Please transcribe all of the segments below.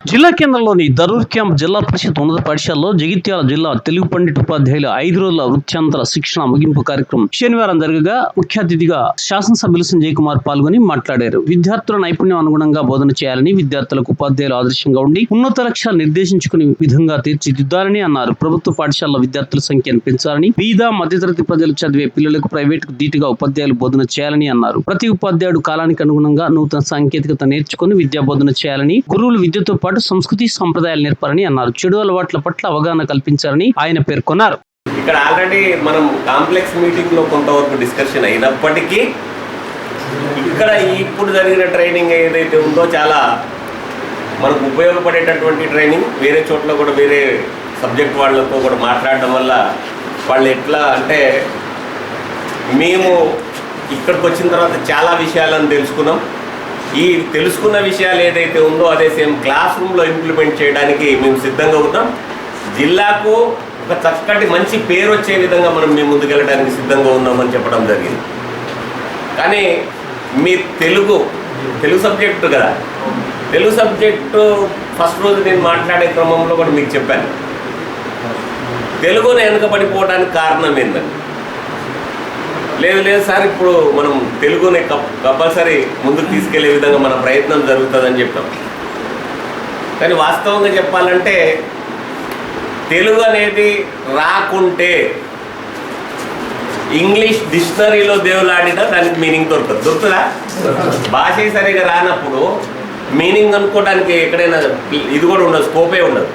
జిల్లా కేంద్రంలోని దరూర్ క్యాంప్ జిల్లా పరిషత్ ఉన్నత పాఠశాలలో జగిత్యాల జిల్లా తెలుగు పండిట్ ఉపాధ్యాయుల ఐదు రోజుల వృత్యాంతర శిక్షణ ముగింపు కార్యక్రమం శనివారం జరగగా ముఖ్య అతిథిగా శాసనసభ్యులు సంజయ్ కుమార్ పాల్గొని మాట్లాడారు. విద్యార్థుల నైపుణ్యం అనుగుణంగా బోధన చేయాలని విద్యార్థులకు ఉపాధ్యాయులు ఆదర్శంగా ఉండి ఉన్నత లక్ష్యాలు నిర్దేశించుకునే విధంగా తీర్చిదిద్దాలని అన్నారు. ప్రభుత్వ పాఠశాలల విద్యార్థుల సంఖ్యను పెంచాలని పేద మధ్యతరగతి ప్రజలు చదివే పిల్లలకు ప్రైవేటుకు ధీటుగా ఉపాధ్యాయులు బోధన చేయాలని అన్నారు. ప్రతి ఉపాధ్యాయుడు కాలానికి అనుగుణంగా నూతన సాంకేతికత నేర్చుకుని విద్యా బోధన చేయాలని గురువులు విద్యతో పాటు సంస్కృతి సంప్రదాయాలు నేర్పాలని అన్నారు. చెడు అలవాట్ల పట్ల అవగాహన కల్పించాలని ఆయన పేర్కొన్నారు. ఇక్కడ ఆల్రెడీ మనం కాంప్లెక్స్ మీటింగ్లో కొంతవరకు డిస్కషన్ అయినప్పటికీ ఇక్కడ ఇప్పుడు జరిగిన ట్రైనింగ్ ఏదైతే ఉందో చాలా మనకు ఉపయోగపడేటటువంటి ట్రైనింగ్ వేరే చోట్ల కూడా వేరే సబ్జెక్ట్ వాళ్ళతో కూడా మాట్లాడడం వల్ల వాళ్ళు ఎట్లా అంటే మేము ఇక్కడికి వచ్చిన తర్వాత చాలా విషయాలను తెలుసుకున్నాం. ఈ తెలుసుకున్న విషయాలు ఏదైతే ఉందో అదే సేమ్ క్లాస్ రూమ్లో ఇంప్లిమెంట్ చేయడానికి మేము సిద్ధంగా ఉన్నాం జిల్లాకు ఒక చక్కటి మంచి పేరు వచ్చే విధంగా మనం మీ ముందుకెళ్ళడానికి సిద్ధంగా ఉన్నామని చెప్పడం జరిగింది. కానీ మీ తెలుగు తెలుగు సబ్జెక్టు కదా? తెలుగు సబ్జెక్టు ఫస్ట్ రోజు నేను మాట్లాడే క్రమంలో కూడా మీకు చెప్పాను. తెలుగును వెనుకబడిపోవడానికి కారణం ఏంటండి లేదు లేదు సార్ ఇప్పుడు మనం తెలుగుని కప్- కంపల్సరీ ముందుకు తీసుకెళ్ళే విధంగా మన ప్రయత్నం జరుగుతుందని చెప్పాం కానీ వాస్తవంగా చెప్పాలంటే తెలుగు అనేది రాకుంటే ఇంగ్లీష్ డిక్షనరీలో దేవులాడినా దానికి మీనింగ్ దొరుకుతుంది. దొరుకుతుందా? భాష సరిగా రానప్పుడు మీనింగ్ అనుకోవడానికి ఎక్కడైనా ఇది కూడా ఉండదు స్కోపే ఉండదు.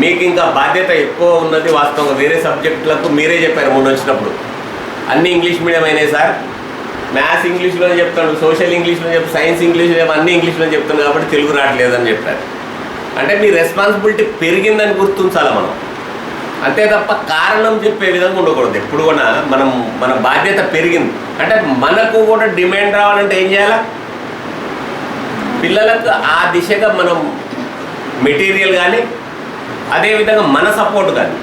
మీకు ఇంకా బాధ్యత ఎక్కువ ఉన్నది వాస్తవంగా వేరే సబ్జెక్టులకు మీరే చెప్పారు మొన్న వచ్చినప్పుడు. అన్ని ఇంగ్లీష్ మీడియం అయినాయి సార్. మ్యాథ్స్ ఇంగ్లీష్లో చెప్తాడు సోషల్ ఇంగ్లీష్లో చెప్తాడు సైన్స్ ఇంగ్లీష్లో అన్ని ఇంగ్లీష్లో చెప్తాను కాబట్టి తెలుగు రావట్లేదని చెప్పారు. అంటే మీ రెస్పాన్సిబిలిటీ పెరిగిందని గుర్తించాలి మనం. అంతే తప్ప కారణం చెప్పే విధంగా ఉండకూడదు. ఎప్పుడు కూడా మనం మన బాధ్యత పెరిగింది. అంటే మనకు కూడా డిమాండ్ రావాలంటే ఏం చేయాలా? పిల్లలకు ఆ దిశగా మనం మెటీరియల్ కానీ అదేవిధంగా మన సపోర్ట్ కానీ.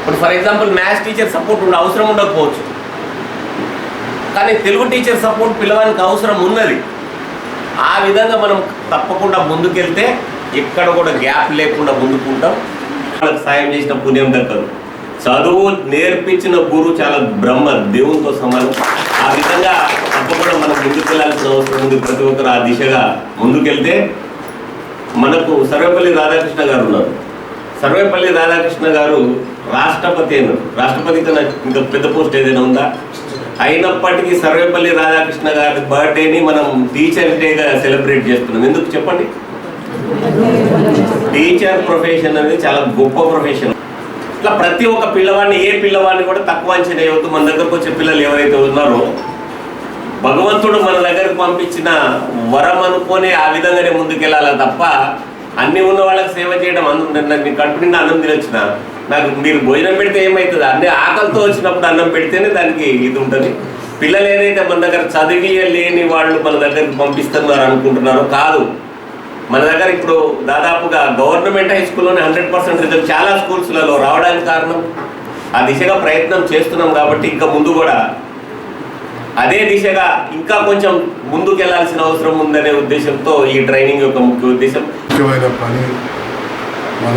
ఇప్పుడు for example maths teacher support ఉండే అవసరం ఉండకపోవచ్చు. కానీ తెలుగు టీచర్ సపోర్ట్ పిల్లవానికి అవసరం ఉన్నది. ఆ విధంగా మనం తప్పకుండా ముందుకెళ్తే ఎక్కడ కూడా గ్యాప్ లేకుండా ముందుకుంటాం. వాళ్ళకి సాయం చేసిన పుణ్యం దక్కదు. చదువు నేర్పించిన గురువు చాలా బ్రహ్మ దేవునితో సమానం. ఆ విధంగా తప్పకుండా మనం ముందుకెళ్ళాల్సిన అవసరం ఉంది. ప్రతి ఒక్కరు ఆ దిశగా ముందుకెళ్తే మనకు సర్వేపల్లి రాధాకృష్ణ గారు ఉన్నారు. సర్వేపల్లి రాధాకృష్ణ గారు రాష్ట్రపతి అయినారు. రాష్ట్రపతి కన్నా ఇంకా పెద్ద పోస్ట్ ఏదైనా ఉందా? అయినప్పటికీ సర్వేపల్లి రాధాకృష్ణ గారి బర్త్డేని మనం టీచర్స్ డేగా సెలబ్రేట్ చేస్తున్నాం. ఎందుకు చెప్పండి? టీచర్ ప్రొఫెషన్ అనేది చాలా గొప్ప ప్రొఫెషన్. ఇట్లా ప్రతి ఒక్క పిల్లవాడిని ఏ పిల్లవాడిని కూడా తక్కువ అంచనా వేయవద్దు. మన దగ్గరకు వచ్చే పిల్లలు ఎవరైతే ఉన్నారో భగవంతుడు మన దగ్గరకు పంపించిన వరం అనుకొని ఆ విధంగానే ముందుకెళ్ళాలి తప్ప అన్ని ఉన్న వాళ్ళకి సేవ చేయడం అందుకుంటే నాకు మీ కడుపు నిండా అన్నం తినొచ్చిన. నాకు మీరు భోజనం పెడితే ఏమవుతుంది అన్ని ఆకలితో వచ్చినప్పుడు అన్నం పెడితేనే దానికి ఇది ఉంటుంది. పిల్లలు ఏదైతే మన దగ్గర చదివి లేని వాళ్ళు మన దగ్గరికి పంపిస్తున్నారు అనుకుంటున్నారో కాదు. మన దగ్గర ఇప్పుడు దాదాపుగా గవర్నమెంట్ హై స్కూల్లోనే హండ్రెడ్ పర్సెంట్ రిజల్ట్ చాలా స్కూల్స్లలో రావడానికి కారణం. ఆ దిశగా ప్రయత్నం చేస్తున్నాం కాబట్టి ఇంకా ముందు కూడా. అదే దిశగా ఇంకా కొంచెం ముందుకెళ్ళాల్సిన అవసరం ఉందనే ఉద్దేశంతో ఈ ట్రైనింగ్ యొక్క ముఖ్య ఉద్దేశం. ముఖ్యమైన పని మన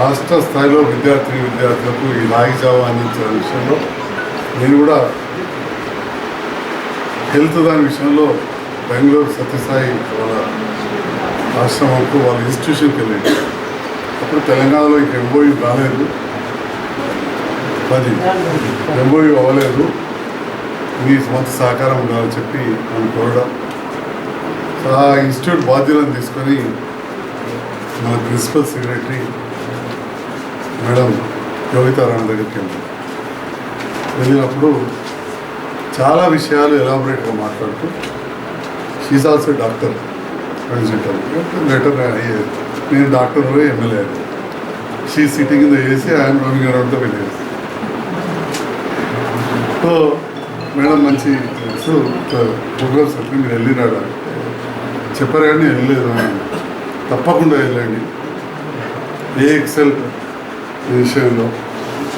రాష్ట్ర స్థాయిలో విద్యార్థి విద్యార్థులకు ఈ లాగి జావ అందించిన విషయంలో నేను కూడా హెల్త్ దాని విషయంలో బెంగళూరు సత్యసాయి వాళ్ళ ఆశ్రమంకు వాళ్ళ ఇన్స్టిట్యూషన్కి వెళ్ళాను అప్పుడు తెలంగాణలో ఇంక ఎంబోయూ రాలేదు. అది ఎంబోయూ అవ్వలేదు. మీ సొంత సహకారం ఉండాలని చెప్పి నన్ను కోరడం. ఆ ఇన్స్టిట్యూట్ బాధ్యతలను తీసుకొని మన ప్రిన్సిపల్ సెక్రటరీ మేడం యోగితారాణ దగ్గరికి వెళ్ళాం. వెళ్ళినప్పుడు చాలా విషయాలు ఎలాబొరేట్గా మాట్లాడుతూ she's also doctor president letter నేను doctor MLA she sitting in the AC I'm running around the village so madam మంచి ప్రోగ్రామ్స్ అట్లా మీరు వెళ్ళినాడు చెప్పారు కానీ వెళ్ళలేదు తప్పకుండా వెళ్ళండి. ఏ ఎక్సెల్ విషయంలో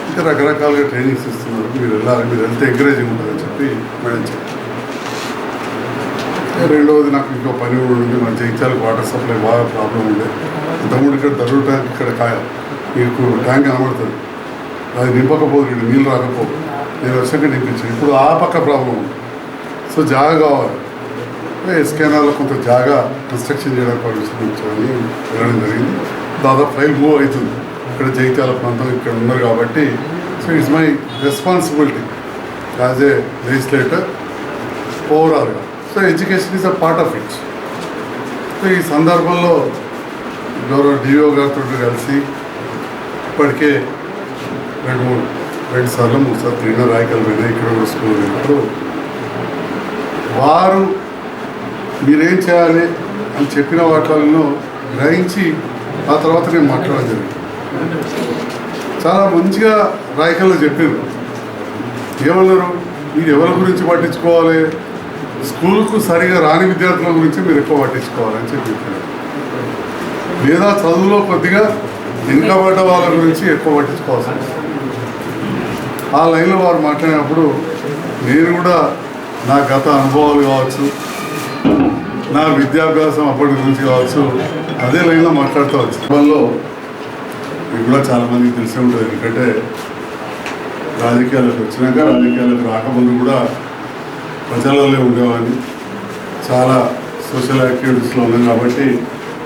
ఇంకా రకరకాలుగా ట్రైనింగ్స్ ఇస్తున్నారు. మీరు వెళ్ళాలి మీరు వెళ్తే ఎంకరేజింగ్ ఉంటుందని చెప్పి మేడం చెప్పారు. రెండవది నాకు ఇంకో పని కూడా ఉంది. మన జగిత్యాలకు వాటర్ సప్లై బాగా ప్రాబ్లం ఉంది ఇంతకుముందు ఇక్కడ దరువు ట్యాంక్ ఇక్కడ కాయ మీకు ట్యాంక్ కనబడుతుంది. అది నింపకపోదు నీళ్ళు రాకపోదు నేను వచ్చాక నింపించాను. ఇప్పుడు ఆ పక్క ప్రాబ్లం ఉంది. సో జాగా కావాలి. స్కానర్లో కొంత జాగా కన్స్ట్రక్షన్ చేయడానికి పర్మిషన్ ఇచ్చామని వెళ్ళడం జరిగింది. దాదాపు ఫైల్ మూవ్ అవుతుంది. ఇక్కడ జైత్యాల ప్రాంతం ఇక్కడ ఉన్నారు కాబట్టి so it's my responsibility as a legislator ఓవరాల్గా so education is a part of it so ఈ సందర్భంలో గౌరవ డిఓ గారితో కలిసి ఇప్పటికే రెండు మూడు రెండు సార్లు మూడు సార్లు తిరిగిన రాయకల్ పోయినా ఇక్కడ స్కూల్ వెళ్ళినప్పుడు వారు మీరేం చేయాలి అని చెప్పిన వాటిలో గ్రహించి ఆ తర్వాత నేను మాట్లాడడం జరిగింది. చాలా మంచిగా రాయకల్లో చెప్పారు. ఏమన్నారు? మీరు ఎవరి గురించి పట్టించుకోవాలి? స్కూల్కు సరిగా రాని విద్యార్థుల గురించి మీరు ఎక్కువ పట్టించుకోవాలని చెప్పి చెప్పారు. లేదా చదువులో కొద్దిగా వెనుకబడ్డ వాళ్ళ గురించి ఎక్కువ పట్టించుకోవాల్సి ఆ లైన్లో వారు మాట్లాడినప్పుడు నేను కూడా నా గత అనుభవాలు కావచ్చు నా విద్యాభ్యాసం అప్పటి గురించి కావచ్చు అదే లైన్లో మాట్లాడుతూ వచ్చి. వాళ్ళలో మీకు కూడా చాలామందికి తెలిసే ఉంటుంది. ఎందుకంటే రాజకీయాలకు వచ్చినాక రాజకీయాలకు రాకముందు కూడా ప్రజలలో ఉండేవాడిని. చాలా సోషల్ యాక్టివిటీస్లో ఉన్నాం కాబట్టి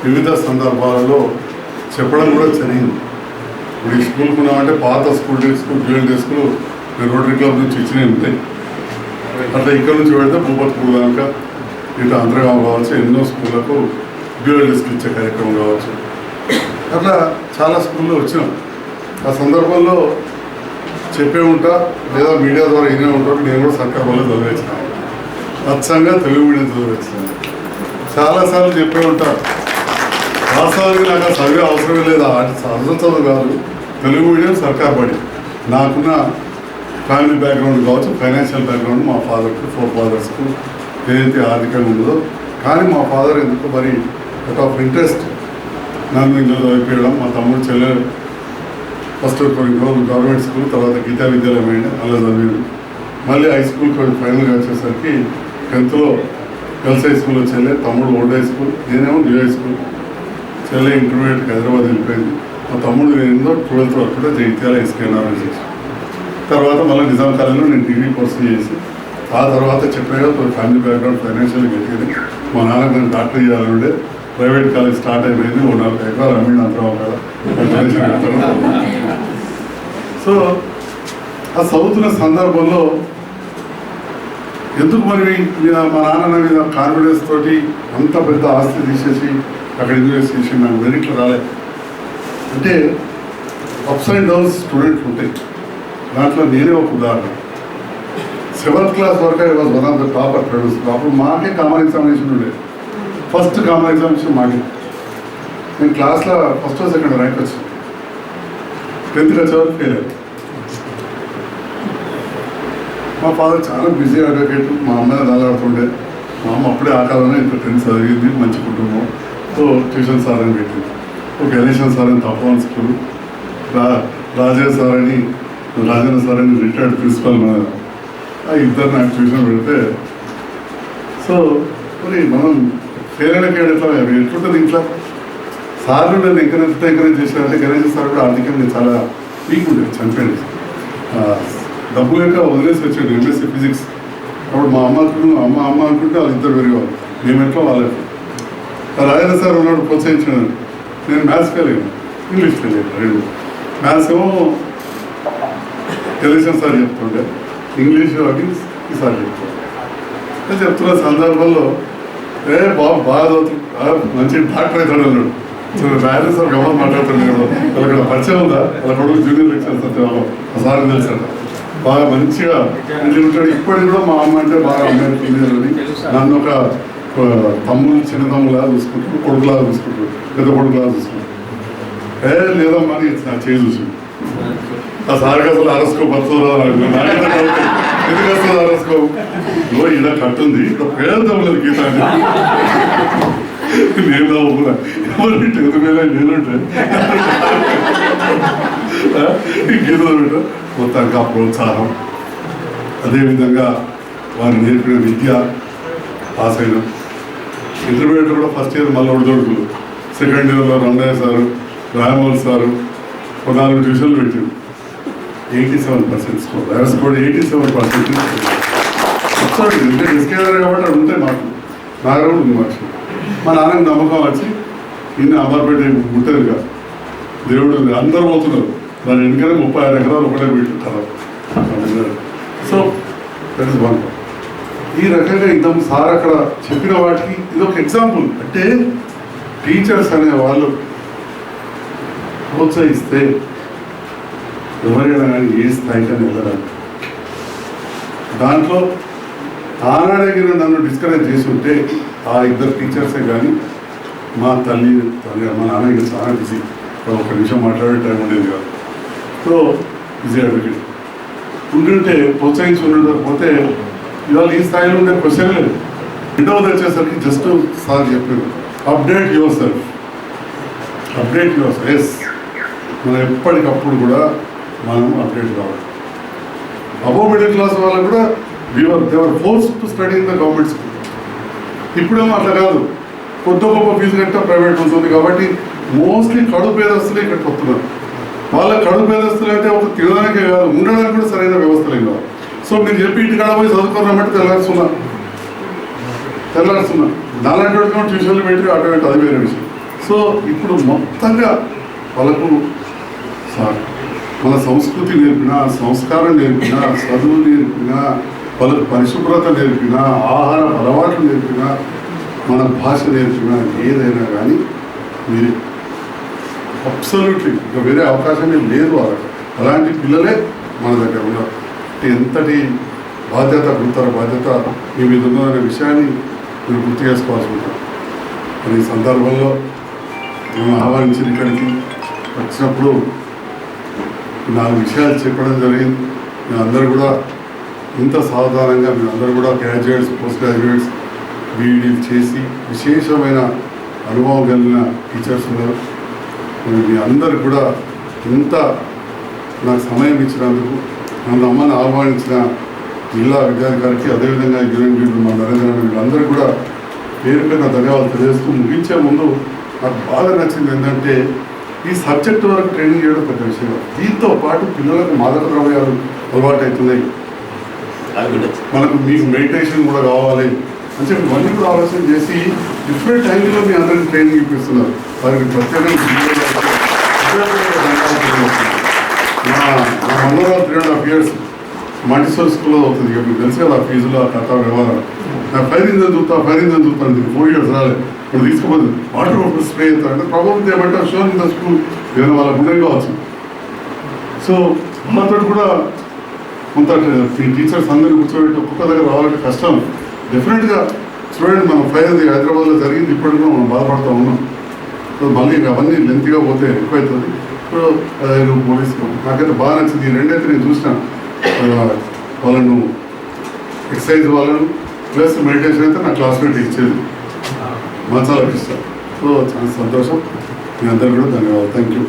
వివిధ సందర్భాలలో చెప్పడం కూడా జరిగింది. ఇప్పుడు ఈ స్కూల్కి ఉన్నామంటే పాత school day school dual day school Rotary Club నుంచి ఇచ్చినవి ఉంటాయి అట్లా ఇక్కడ నుంచి పెడితే భూపత్పూర్ దాకా ఇటు అంతర్గాం కావచ్చు ఎన్నో స్కూళ్ళకు డ్యూయల్ డెస్క్ ఇచ్చే కార్యక్రమం కావచ్చు. అట్లా చాలా స్కూల్లో వచ్చినాం. ఆ సందర్భంలో చెప్పే ఉంటా లేదా మీడియా ద్వారా వినే ఉంటారు నేను కూడా సర్కార్ వల్ల చదివేస్తాను అచ్చంగా తెలుగు మీడియం చదివేస్తాను చాలాసార్లు చెప్పే ఉంటా వాస్తవానికి నాకు చదివే అవసరం లేదా? అర్థం చదువు చదువు కాదు. తెలుగు మీడియం సర్కార్ బడి. నాకున్న ఫ్యామిలీ బ్యాక్గ్రౌండ్ కావచ్చు ఫైనాన్షియల్ బ్యాక్గ్రౌండ్ మా ఫాదర్కి ఫోర్ ఫాదర్స్కు ఏదైతే ఆర్థికంగా ఉందో. కానీ మా ఫాదర్ ఎందుకు మరి ఒక ఆఫ్ ఇంట్రెస్ట్ నన్ను ఇంట్లో చదివిపించడం మా తమ్ముడు చెల్లెలు ఫస్ట్ కొన్ని రోజులు గవర్నమెంట్ స్కూల్ తర్వాత గీతా విద్యాలయం అయింది అలా చదివాను మళ్ళీ హై స్కూల్ ఫైనల్గా వచ్చేసరికి టెన్త్లో గర్ల్స్ హై స్కూల్లో చెల్లె తమ్ముడు ఓల్డ్ హై స్కూల్ నేనేమో న్యూ హై స్కూల్ చెల్లె ఇంటర్మీడియట్కి హైదరాబాద్ వెళ్ళిపోయింది. మా తమ్ముడు ఏందో ట్వెల్త్ వరకు కూడా జగిత్యాల ఎస్కేఎన్ఆర్ చేసి తర్వాత మళ్ళీ నిజాం కాలేజీలో నేను డిగ్రీ కోర్స్ చేసి ఆ తర్వాత చెప్పాగా ఫ్యామిలీ బ్యాక్గ్రౌండ్ ఫైనాన్షియల్ గెలిచింది మా నాన్న డాక్టర్ చేయాలంటే ప్రైవేట్ కాలేజ్ స్టార్ట్ అయిపోయింది ఓ నలభై ఎకరాలు అమ్మిన అంతరం సో ఆ చదువుతున్న సందర్భంలో ఎందుకు మరి మీద మా నాన్న మీద కాన్ఫిడెన్స్ తోటి అంత పెద్ద ఆస్తి తీసేసి అక్కడ ఇన్వెస్ట్ చేసి నాకు మెరిట్లు రాలేదు అంటే అప్స్ అండ్ డౌన్స్ స్టూడెంట్లు ఉంటాయి. దాంట్లో నేనే ఒక ఉదాహరణ. సెవెంత్ క్లాస్ వరకు was one of the topper produce. అప్పుడు మాకే కామన్ ఎగ్జామినేషన్ ఉండేది ఫస్ట్ కామన్ ఎగ్జామినేషన్ మాకే. నేను క్లాస్లో ఫస్ట్ సెకండ్ ర్యాంక్ వచ్చింది టెన్త్కి వచ్చేవరకు ఫెయిల్ అయ్యాను. మా ఫాదర్ చాలా బిజీ అడ్వకేట్. మా అమ్మ దాదాడుతుండే మా అమ్మ అప్పుడే ఆ కాలంలో ఇంత టెన్త్ చదివింది మంచి కుటుంబం. సో ట్యూషన్ సార్ అని పెట్టింది. ఒక ఎలిషన్ సార్ అని తప్పని స్కూల్. రా రాజే సార్ అని రాజేంద్ర సార్ అని రిటైర్డ్ ప్రిన్సిపల్ మన ఇద్దరు నాకు ట్యూషన్ పెడితే. సో మరి మనం ఫెయిల్ అయిన ఎట్లా ఎట్లుంటుంది ఇంట్లో సార్లు నన్ను ఎంకరేజ్ ఎంకరేజ్ చేశారంటే గణేష్ సార్ కూడా ఆర్థికంగా చాలా వీక్ ఉండేది చనిపోయింది డబ్బు లేక వదిలేసి వచ్చాడు ఎంఎస్సీ ఫిజిక్స్ అప్పుడు మా అమ్మకు అమ్మ అమ్మ అనుకుంటే వాళ్ళు ఇద్దరు పెరిగేవాళ్ళు మేము ఎట్లా వాళ్ళకి రాజేంద్ర సార్ ఉన్నాడు ప్రోత్సహించాడు నేను మ్యాథ్స్ వెళ్ళాను ఇంగ్లీష్ ఫెయిల్ రెండు. మ్యాథ్స్ ఏమో టెలివిజన్ సార్ చెప్తుండే ఇంగ్లీష్ అవి ఈ సార్ చెప్తున్న సందర్భంలో ఏ బాబు బాగా చదువుతుంది మంచి డాక్టర్ అవుతాడు అన్నాడు. బ్యాలెన్స్ ఒక ఎవరు మాట్లాడుతున్నాడు వాళ్ళకి పరిచయం ఉందా? వాళ్ళ కొడుకు జూనియర్ లెక్చర్ ఒకసారి తెలిసాడు సార్ బాగా మంచిగా ఉంటాడు. ఇప్పటికి కూడా మా అమ్మ అంటే బాగా అమ్మాయి అని నన్ను ఒక తమ్ముడు చిన్న తమ్ములా చూసుకుంటాడు. కొడుకులా చూసుకుంటాడు. పెద్ద కొడుకులా చూసుకుంటాడు. ఏ లేదమ్మా అని నా చేయి చూసి ఆ సార్కి అసలు అరసుకో పడుతుందో ఎందుకు వస్తుంది అరసుకో ఓ ఇలా కట్టుంది ఇక్కడ పేద తమ్ములేదు గీత నేను నవ్వుకున్నా ఎవరు టెన్త్ నేనుంటే? గీత పెట్ట మొత్తానికి ఆ ప్రోత్సాహం. అదేవిధంగా వారు నేర్పిన విద్య పాస్ అయిన ఇంటర్మీడియట్ కూడా ఫస్ట్ ఇయర్ మళ్ళీ ఒడిదొడుకులు సెకండ్ ఇయర్లో రంగయ్య సారు రాయమోహన్ సారు ఒక నాలుగు ట్యూషన్లు పెట్టారు. Eighty seven percent score I score eighty seven percent ఒకసారి అంటే డిస్కవర్ కాబట్టి అది ఉంటాయి మాకు నాకు ఉంది మాకు. మా నాన్నకి నమ్మకం వచ్చి నిన్న అమర్పేట ఉంటుంది కదా. దేవుడు అందరూ పోతున్నారు. దాని వెనుకనే ముప్పై ఆరు ఎకరాలు ఒకటే పెట్టుకుంటారు సో దట్ ఇస్ వన్ ఈ రకంగా ఇంతకు సార్ అక్కడ చెప్పిన వాటికి ఇది ఒక ఎగ్జాంపుల్ అంటే టీచర్స్ అనే వాళ్ళు ప్రోత్సహిస్తే ఎవరైనా కానీ ఏ స్థాయికి వెళ్ళరాదు దాంట్లో ఆనాడగిన నన్ను డిస్కరేజ్ చేసి ఉంటే ఆ ఇద్దరు టీచర్సే కానీ మా తల్లి తల్లి మా నాన్న ఇంకా చాలా బిజీ ఒక నిమిషం మాట్లాడే టైం ఉండేది కాదు. సో బిజీ అడ్వకేట్ ఉండుంటే ప్రోత్సహించి ఉండకపోతే ఇవాళ ఈ స్థాయిలో ఉండే క్వశ్చన్ లేదు. రెండవది వచ్చేసరికి జస్ట్ సార్ చెప్పారు update yourself update yourself yes మనం ఎప్పటికప్పుడు కూడా మనం అప్డేట్ కావాలి. అబో మిడిల్ క్లాస్ వాళ్ళకు కూడా we're they're forced to study in the government school ఇప్పుడేమో అట్లా కాదు. కొత్త గొప్ప ఫీజు కట్ట ప్రైవేట్ ఉంటుంది కాబట్టి మోస్ట్లీ కడు పేదస్తులే ఇక్కడికి వస్తున్నారు వాళ్ళ కడు పేదస్తులు అంటే ఒక తినడానికే కాదు ఉండడానికి కూడా సరైన వ్యవస్థలు ఏం కాదు సో మీరు చెప్పి ఇంటి కాడ పోయి చదువుకున్నామంటే తెల్లారుస్తున్నా. తెల్లారుస్తున్నా. నాలాంటి వాడికి ట్యూషన్లు పెట్టి అటువంటి అది వేరే విషయం. సో ఇప్పుడు మొత్తంగా వాళ్ళకు సార్ మన సంస్కృతి నేర్పిన సంస్కారం నేర్పిన చదువు నేర్పిన పలు పరిశుభ్రత నేర్పిన ఆహార అలవాట్లు నేర్పిన మన భాష నేర్పిన ఏదైనా కానీ మీరు. అబ్సల్యూట్లీ ఇంకా వేరే అవకాశమే లేదు అలాంటి పిల్లలే మన దగ్గర ఉన్నారు. అంటే ఎంతటి బాధ్యత గుర్తర బాధ్యత మీ మీద ఉందనే విషయాన్ని మీరు గుర్తు చేసుకోవాల్సి ఉంటారు ఈ సందర్భంలో మేము ఆహ్వానించిన ఇక్కడికి. వచ్చినప్పుడు నాలుగు విషయాలు చెప్పడం జరిగింది. మీరందరూ కూడా ఇంత సాధారణంగా మీరందరూ కూడా గ్రాడ్యుయేట్స్ పోస్ట్ గ్రాడ్యుయేట్స్ బీఈడీలు చేసి విశేషమైన అనుభవం కలిగిన టీచర్స్ ఉన్నారు. మీ అందరు కూడా ఇంత నాకు సమయం ఇచ్చినందుకు నన్ను అమ్మని ఆహ్వానించిన జిల్లా విద్యాధికారికి అదేవిధంగా యూనియన్ లీడర్ మా నరేంద్ర వీళ్ళందరూ కూడా పేరు పేరున ధన్యవాదాలు తెలియజేస్తూ ముగించే ముందు నాకు బాగా నచ్చింది ఏంటంటే ఈ సబ్జెక్ట్ వరకు ట్రైనింగ్ చేయడం పెద్ద విషయం. దీంతో పాటు పిల్లలకు మాదక ద్రవ్యాలు అలవాటు అవుతున్నాయి మనకు మీకు మెడిటేషన్ కూడా కావాలి అని చెప్పి ఇవన్నీ కూడా ఆలోచన చేసి డిఫరెంట్ టైంలో మీ అందరికి ట్రైనింగ్ ఇప్పిస్తున్నారు. వారికి ప్రత్యేకంగా మా మంగళవారం three and half years Montessori స్కూల్లో అవుతుంది ఇక మీకు తెలుసు కదా ఫీజులో ఆ కథ వ్యవహారం. నా ఫైరింగ్ చదువుతా ఫైరింగ్ చదువుతాను దీనికి ఫోర్ ఇయర్స్ రాలే. ఇప్పుడు తీసుకుపోతుంది వాటర్ వాటర్ స్ప్రే అవుతా అంటే ప్రభుత్వం ఏమంటే షోర్ ఇన్ ద స్కూల్ ఏదైనా వాళ్ళకు ఉండే కావచ్చు. సో మాతో కూడా కొంత టీచర్స్ అందరూ కూర్చోబెట్టి ఒక్కొక్క దగ్గర రావాలంటే కష్టం. డెఫినెట్గా చూడండి మనం ఫైర్ అది హైదరాబాద్లో జరిగింది. ఇప్పటికీ కూడా మనం బాధపడుతూ ఉన్నాం. సో మళ్ళీ అవన్నీ లెంత్గా పోతే ఎక్కువ అవుతుంది ఇప్పుడు పదహైదు పోలీసులు నాకైతే బాగా నచ్చింది. రెండైతే నేను చూసినా. వాళ్ళను ఎక్సర్సైజ్ వాళ్ళను ప్లస్ మెడిటేషన్ అయితే నా క్లాస్మేట్ ఇచ్చేది. మా చాలా ఇష్టం. సో చాలా సంతోషం. మీ అందరికీ కూడా ధన్యవాదాలు. Thank you